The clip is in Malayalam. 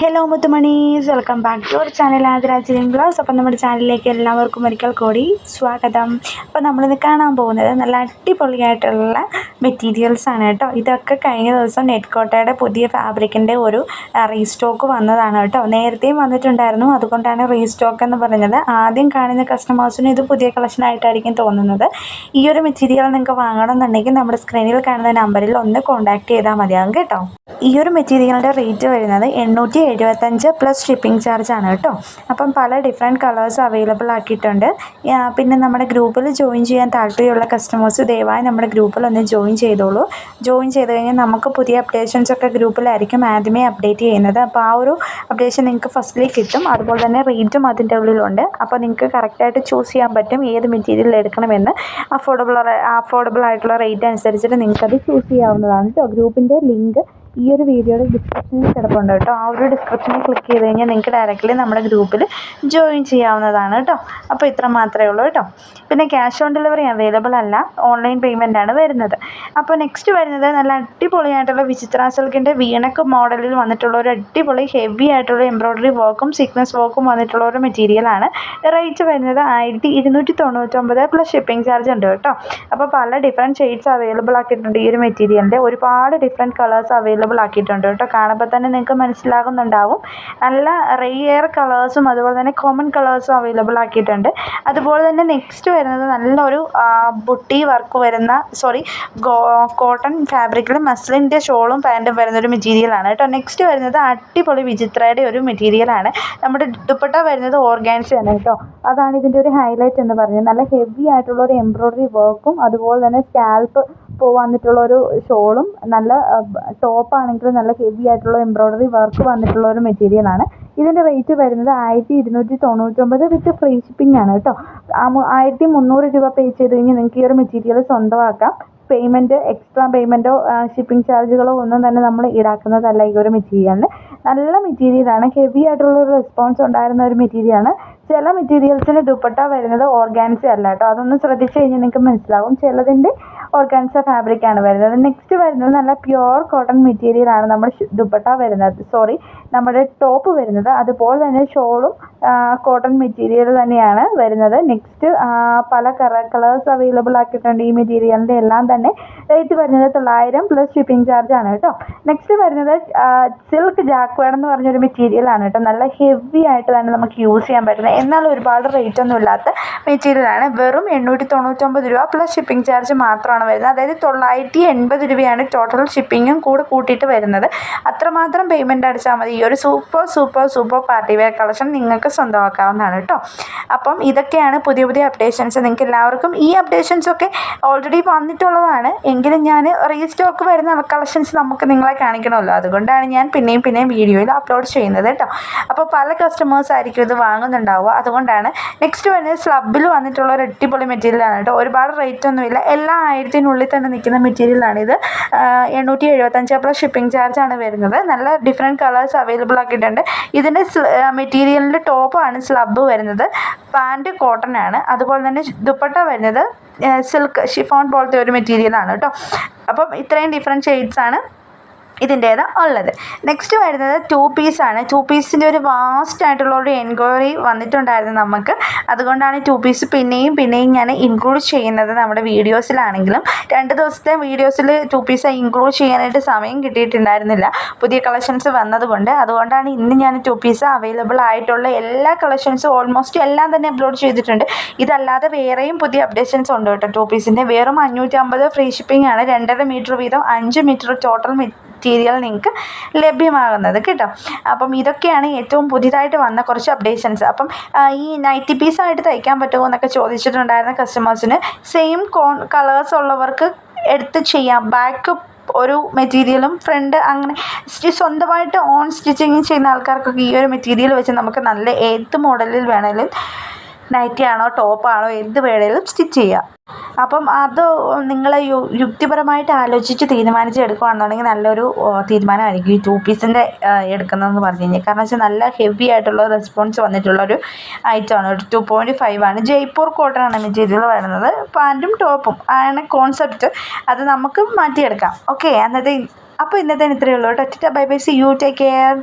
Hello മുത്തുമണീസ്. Welcome back to our channel ആദരാജിൻ ബ്ലോസ് അപ്പം നമ്മുടെ ചാനലിലേക്ക് എല്ലാവർക്കും ഒരിക്കൽ കൂടി സ്വാഗതം. അപ്പോൾ നമ്മളിത് കാണാൻ പോകുന്നത് നല്ല അടിപൊളിയായിട്ടുള്ള മെറ്റീരിയൽസാണ് കേട്ടോ. ഇതൊക്കെ കഴിഞ്ഞ ദിവസം നെറ്റ്കോട്ടയുടെ പുതിയ ഫാബ്രിക്കിന്റെ ഒരു റീസ്റ്റോക്ക് വന്നതാണ് കേട്ടോ. നേരത്തെയും വന്നിട്ടുണ്ടായിരുന്നു. അതുകൊണ്ടാണ് റീസ്റ്റോക്ക് എന്ന് പറഞ്ഞത്. ആദ്യം കാണുന്ന കസ്റ്റമേഴ്സിന് ഇത് പുതിയ കളക്ഷൻ ആയിട്ടായിരിക്കും തോന്നുന്നത്. ഈ ഒരു മെറ്റീരിയൽ നിങ്ങൾക്ക് വാങ്ങണമെന്നുണ്ടെങ്കിൽ നമ്മുടെ സ്ക്രീനിൽ കാണുന്ന നമ്പറിൽ ഒന്ന് കോൺടാക്ട് ചെയ്താൽ മതിയാകും കേട്ടോ. ഈ ഒരു മെറ്റീരിയലിന്റെ റേറ്റ് വരുന്നത് എണ്ണൂറ്റി എഴുപത്തഞ്ച് പ്ലസ് ഷിപ്പിംഗ് ചാർജ് ആണ് കേട്ടോ. അപ്പം പല ഡിഫറെന്റ് കളേഴ്സ് അവൈലബിൾ ആക്കിയിട്ടുണ്ട്. പിന്നെ നമ്മുടെ ഗ്രൂപ്പിൽ ജോയിൻ ചെയ്യാൻ താല്പര്യമുള്ള കസ്റ്റമേഴ്സ് ദയവായി നമ്മുടെ ഗ്രൂപ്പിൽ ഒന്ന് ജോയിൻ ചെയ്തോളൂ. ജോയിൻ ചെയ്ത് കഴിഞ്ഞാൽ നമുക്ക് പുതിയ അപ്ഡേഷൻസ് ഒക്കെ ഗ്രൂപ്പിലായിരിക്കും ആദ്യമേ അപ്ഡേറ്റ് ചെയ്യുന്നത്. അപ്പോൾ ആ ഒരു അപ്ഡേഷൻ നിങ്ങൾക്ക് ഫസ്റ്റിൽ കിട്ടും. അതുപോലെ തന്നെ റേറ്റും അതിന്റെ ഉള്ളിലുണ്ട്. അപ്പോൾ നിങ്ങൾക്ക് കറക്റ്റായിട്ട് ചൂസ് ചെയ്യാൻ പറ്റും ഏത് മെറ്റീരിയൽ എടുക്കണമെന്ന്. അഫോർഡബിൾ അഫോർഡബിൾ ആയിട്ടുള്ള റേറ്റ് അനുസരിച്ചിട്ട് നിങ്ങൾക്കത് ചൂസ് ചെയ്യാവുന്നതാണ് കേട്ടോ. ഗ്രൂപ്പിന്റെ ലിങ്ക് ഈ ഒരു വീഡിയോയുടെ ഡിസ്ക്രിപ്ഷനിൽ കിടപ്പുണ്ട് കേട്ടോ. ആ ഒരു ഡിസ്ക്രിപ്ഷനിൽ ക്ലിക്ക് ചെയ്ത് കഴിഞ്ഞാൽ നിങ്ങൾക്ക് ഡയറക്റ്റ്ലി നമ്മുടെ ഗ്രൂപ്പിൽ ജോയിൻ ചെയ്യാവുന്നതാണ് കേട്ടോ. അപ്പോൾ ഇത്ര മാത്രമേ ഉള്ളൂ കേട്ടോ. പിന്നെ ക്യാഷ് ഓൺ ഡെലിവറി അവൈലബിൾ അല്ല. ഓൺലൈൻ പേയ്മെന്റ് ആണ് വരുന്നത്. അപ്പോൾ നെക്സ്റ്റ് വരുന്നത് നല്ല അടിപൊളിയായിട്ടുള്ള വിചിത്ര സിൽക്കിന്റെ വീണക്ക് മോഡലിൽ വന്നിട്ടുള്ള ഒരു അടിപൊളി ഹെവി ആയിട്ടുള്ള എംബ്രോയ്ഡറി വർക്കും സീക്വൻസ് വർക്കും വന്നിട്ടുള്ള ഒരു മെറ്റീരിയലാണ് റേറ്റ് വരുന്നത് ആയിരത്തി ഇരുന്നൂറ്റി തൊണ്ണൂറ്റൊമ്പത് പ്ലസ് ഷിപ്പിംഗ് ചാർജ് ഉണ്ട് കേട്ടോ. അപ്പോൾ പല ഡിഫറെന്റ് ഷെയ്ഡ്സ് അവൈലബിൾ ആക്കിയിട്ടുണ്ട് ഈ ഒരു മെറ്റീരിയലിന്റെ ഒരുപാട് ഡിഫറെന്റ് കളേഴ്സ് അവൈലബിൾ ആക്കിയിട്ടുണ്ട് കേട്ടോ. കാണുമ്പോൾ തന്നെ നിങ്ങൾക്ക് മനസ്സിലാകുന്നുണ്ടാവും. നല്ല റെയർ കളേഴ്സും അതുപോലെ തന്നെ കോമൺ കളേഴ്സും അവൈലബിൾ ആക്കിയിട്ടുണ്ട്. അതുപോലെ തന്നെ നെക്സ്റ്റ് വരുന്നത് നല്ലൊരു ബുട്ടി വർക്ക് വരുന്ന സോറി കോട്ടൺ ഫാബ്രിക്കിൽ മസ്ലിന്റെ ഷോളും പാന്റും വരുന്ന ഒരു മെറ്റീരിയലാണ് കേട്ടോ. നെക്സ്റ്റ് വരുന്നത് അടിപൊളി വിചിത്രയുടെ ഒരു മെറ്റീരിയലാണ് നമ്മുടെ ദുപ്പട്ട വരുന്നത് ഓർഗാൻസയാണ് കേട്ടോ. അതാണ് ഇതിന്റെ ഒരു ഹൈലൈറ്റ് എന്ന് പറയുന്നത്. നല്ല ഹെവി ആയിട്ടുള്ള ഒരു എംബ്രോയ്ഡറി വർക്കും അതുപോലെ തന്നെ സ്കാൽപ്പ് വന്നിട്ടുള്ള ഒരു ഷോളും നല്ല ടോപ്പ് ആണെങ്കിലും നല്ല ഹെവി ആയിട്ടുള്ള എംബ്രോയ്ഡറി വർക്ക് വന്നിട്ടുള്ള ഒരു മെറ്റീരിയലാണ് ഇതിന്റെ റേറ്റ് വരുന്നത് ആയിരത്തി ഇരുന്നൂറ്റി തൊണ്ണൂറ്റൊമ്പത് വിത്ത് ഫ്രീ ഷിപ്പിംഗ് ആണ് കേട്ടോ. ആയിരത്തി മുന്നൂറ് രൂപ പേ ചെയ്ത് കഴിഞ്ഞാൽ നിങ്ങൾക്ക് ഈ ഒരു മെറ്റീരിയൽ സ്വന്തമാക്കാം. പേയ്മെന്റ് എക്സ്ട്രാ പേയ്മെന്റോ ഷിപ്പിംഗ് ചാർജുകളോ ഒന്നും തന്നെ നമ്മൾ ഈടാക്കുന്നതല്ല ഈ ഒരു മെറ്റീരിയലിന് നല്ല മെറ്റീരിയലാണ് ഹെവി ആയിട്ടുള്ള ഒരു റെസ്പോൺസ് ഉണ്ടായിരുന്ന ഒരു മെറ്റീരിയലാണ് ചില മെറ്റീരിയൽസിന് ദുപ്പട്ട വരുന്നത് ഓർഗാൻസ അല്ല കേട്ടോ. അതൊന്ന് ശ്രദ്ധിച്ച് കഴിഞ്ഞാൽ നിങ്ങൾക്ക് മനസ്സിലാവും. ചിലതിന്റെ ഓർഗാൻസ ഫാബ്രിക് ആണ് വരുന്നത്. നെക്സ്റ്റ് വരുന്നത് നല്ല പ്യുവർ കോട്ടൺ മെറ്റീരിയൽ ആണ് നമ്മുടെ ഷ് ദുപ്പട്ട വരുന്നത്. സോറി നമ്മുടെ ടോപ്പ് വരുന്നത്. അതുപോലെ തന്നെ ഷോളും കോട്ടൺ മെറ്റീരിയൽ തന്നെയാണ് വരുന്നത്. നെക്സ്റ്റ് പല കളേഴ്സ് അവൈലബിൾ ആക്കിയിട്ടുണ്ട് ഈ മെറ്റീരിയലിന്റെ എല്ലാം തന്നെ. റേറ്റ് വരുന്നത് തൊള്ളായിരം പ്ലസ് ഷിപ്പിംഗ് ചാർജ് ആണ് കേട്ടോ. നെക്സ്റ്റ് വരുന്നത് സിൽക്ക് ജാക്വേഡ് എന്ന് പറഞ്ഞൊരു മെറ്റീരിയൽ ആണ് കേട്ടോ. നല്ല ഹെവി ആയിട്ട് തന്നെ നമുക്ക് യൂസ് ചെയ്യാൻ പറ്റുന്നത് എന്നാൽ ഒരുപാട് റേറ്റ് ഒന്നും ഇല്ലാത്ത മെറ്റീരിയലാണ് വെറും എണ്ണൂറ്റി തൊണ്ണൂറ്റൊമ്പത് രൂപ പ്ലസ് ഷിപ്പിംഗ് ചാർജ് മാത്രമാണ് വരുന്നത്. അതായത് തൊള്ളായിരത്തി എൺപത് രൂപയാണ് ടോട്ടൽ ഷിപ്പിങ്ങും കൂടെ കൂട്ടിയിട്ട് വരുന്നത്. അത്രമാത്രം പേയ്മെന്റ് അടിച്ചാൽ മതി. ഈ ഒരു super super super party wear collection നിങ്ങൾക്ക് സ്വന്തമാക്കാവുന്നതാണ് കേട്ടോ. അപ്പം ഇതൊക്കെയാണ് പുതിയ പുതിയ അപ്ഡേഷൻസ് നിങ്ങൾക്ക് എല്ലാവർക്കും ഈ അപ്ഡേഷൻസൊക്കെ ഓൾറെഡി വന്നിട്ടുള്ളതാണ്. എങ്കിലും ഞാൻ റീസ്റ്റോക്ക് വരുന്ന കളക്ഷൻസ് നമുക്ക് നിങ്ങളെ കാണിക്കണമല്ലോ. അതുകൊണ്ടാണ് ഞാൻ പിന്നെയും പിന്നെയും വീഡിയോയിൽ അപ്ലോഡ് ചെയ്യുന്നത് കേട്ടോ. അപ്പോൾ പല കസ്റ്റമേഴ്സ് ആയിരിക്കും ഇത് വാങ്ങുന്നുണ്ടാവുക. അതുകൊണ്ടാണ് നെക്സ്റ്റ് വരുന്നത് സ്ലബിൽ വന്നിട്ടുള്ള ഒരു അടിപൊളി മെറ്റീരിയലാണ് കേട്ടോ. ഒരുപാട് റേറ്റ് ഒന്നുമില്ല. എല്ലാ ആയിരത്തിനുള്ളിൽ തന്നെ നിൽക്കുന്ന മെറ്റീരിയലാണ് ഇത്. എണ്ണൂറ്റി എഴുപത്തഞ്ച് പ്ലസ് ഷിപ്പിംഗ് ചാർജ് ആണ് വരുന്നത്. നല്ല ഡിഫറെന്റ് കളേഴ്സ് അവൈലബിൾ ആക്കിയിട്ടുണ്ട്. ഇതിന്റെ മെറ്റീരിയലിന്റെ ടോപ്പാണ് സ്ലബ് വരുന്നത്. പാന്റ് കോട്ടൺ ആണ്. അതുപോലെ തന്നെ ദുപ്പട്ട വരുന്നത് സിൽക്ക് ഷിഫോൺ പോലത്തെ ഒരു മെറ്റീരിയലാണ് കേട്ടോ. അപ്പം ഇത്രയും ഡിഫറെന്റ് ഷെയ്ഡ്സ് ആണ്. ഇതിന്റേത് ഉള്ളത്. നെക്സ്റ്റ് വരുന്നത് ടു പീസാണ് ടു പീസിന്റെ ഒരു വാസ്റ്റ് ആയിട്ടുള്ള ഒരു എൻക്വയറി വന്നിട്ടുണ്ടായിരുന്നു നമുക്ക്. അതുകൊണ്ടാണ് ടു പീസ് പിന്നെയും പിന്നെയും ഞാൻ ഇൻക്ലൂഡ് ചെയ്യുന്നത് നമ്മുടെ വീഡിയോസിലാണെങ്കിലും രണ്ട് ദിവസത്തെ വീഡിയോസിൽ ടു പീസ് ഇൻക്ലൂഡ് ചെയ്യാനായിട്ട് സമയം കിട്ടിയിട്ടുണ്ടായിരുന്നില്ല. പുതിയ കളക്ഷൻസ് വന്നതുകൊണ്ട്. അതുകൊണ്ടാണ് ഇന്ന് ഞാൻ ടു പീസ് അവൈലബിൾ ആയിട്ടുള്ള എല്ലാ കളക്ഷൻസും ഓൾമോസ്റ്റ് എല്ലാം തന്നെ അപ്ലോഡ് ചെയ്തിട്ടുണ്ട്. ഇതല്ലാതെ വേറെയും പുതിയ അപ്ഡേഷൻസ് ഉണ്ട് കേട്ടോ. ടു പീസിന്റെ വെറും അഞ്ഞൂറ്റമ്പത് ഫ്രീ ഷിപ്പിംഗ് ആണ്. രണ്ടര മീറ്റർ വീതം അഞ്ച് മീറ്റർ ടോട്ടൽ മെറ്റീരിയൽ നിങ്ങൾക്ക് ലഭ്യമാകുന്നത് കേട്ടോ. അപ്പം ഇതൊക്കെയാണ് ഏറ്റവും പുതിയതായിട്ട് വന്ന കുറച്ച് അപ്ഡേഷൻസ് അപ്പം ഈ നൈറ്റി പീസായിട്ട് തയ്ക്കാൻ പറ്റുമോ എന്നൊക്കെ ചോദിച്ചിട്ടുണ്ടായിരുന്ന കസ്റ്റമേഴ്സിന് സെയിം കോൺ കളേഴ്സ് ഉള്ളവർക്ക് എടുത്ത് ചെയ്യാം. ബാക്ക് ഒരു മെറ്റീരിയലും ഫ്രണ്ട് അങ്ങനെ സ്വന്തമായിട്ട് ഓൺ സ്റ്റിച്ചിങ് ചെയ്യുന്ന ആൾക്കാർക്കൊക്കെ ഈ ഒരു മെറ്റീരിയൽ വെച്ച് നമുക്ക് നല്ല ഏത് മോഡലിൽ വേണേലും നൈറ്റി ആണോ ടോപ്പാണോ എന്ത് വേണേലും സ്റ്റിച്ച് ചെയ്യാം. അപ്പം അത് നിങ്ങൾ യുക്തിപരമായിട്ട് ആലോചിച്ച് തീരുമാനിച്ച് എടുക്കുകയാണെന്നുണ്ടെങ്കിൽ നല്ലൊരു തീരുമാനമായിരിക്കും ഈ ടു പീസിന്റെ എടുക്കുന്നതെന്ന് പറഞ്ഞു കഴിഞ്ഞാൽ. കാരണം വെച്ചാൽ നല്ല ഹെവി ആയിട്ടുള്ള റെസ്പോൺസ് വന്നിട്ടുള്ളൊരു ഐറ്റമാണ് ഒരു ടു പോയിന്റ് ഫൈവ് ആണ്. ജയ്പൂർ കോട്ടൺ ആണ് മെറ്റീരിയൽ വരുന്നത്. പാന്റും ടോപ്പും ആണ് കോൺസെപ്റ്റ് അത് നമുക്ക് മാറ്റിയെടുക്കാം. ഓക്കെ അന്നത്തെ അപ്പോൾ ഇന്നത്തെ ഇത്രയേ ഉള്ളൂ കേട്ടോ. Bye bye see you take care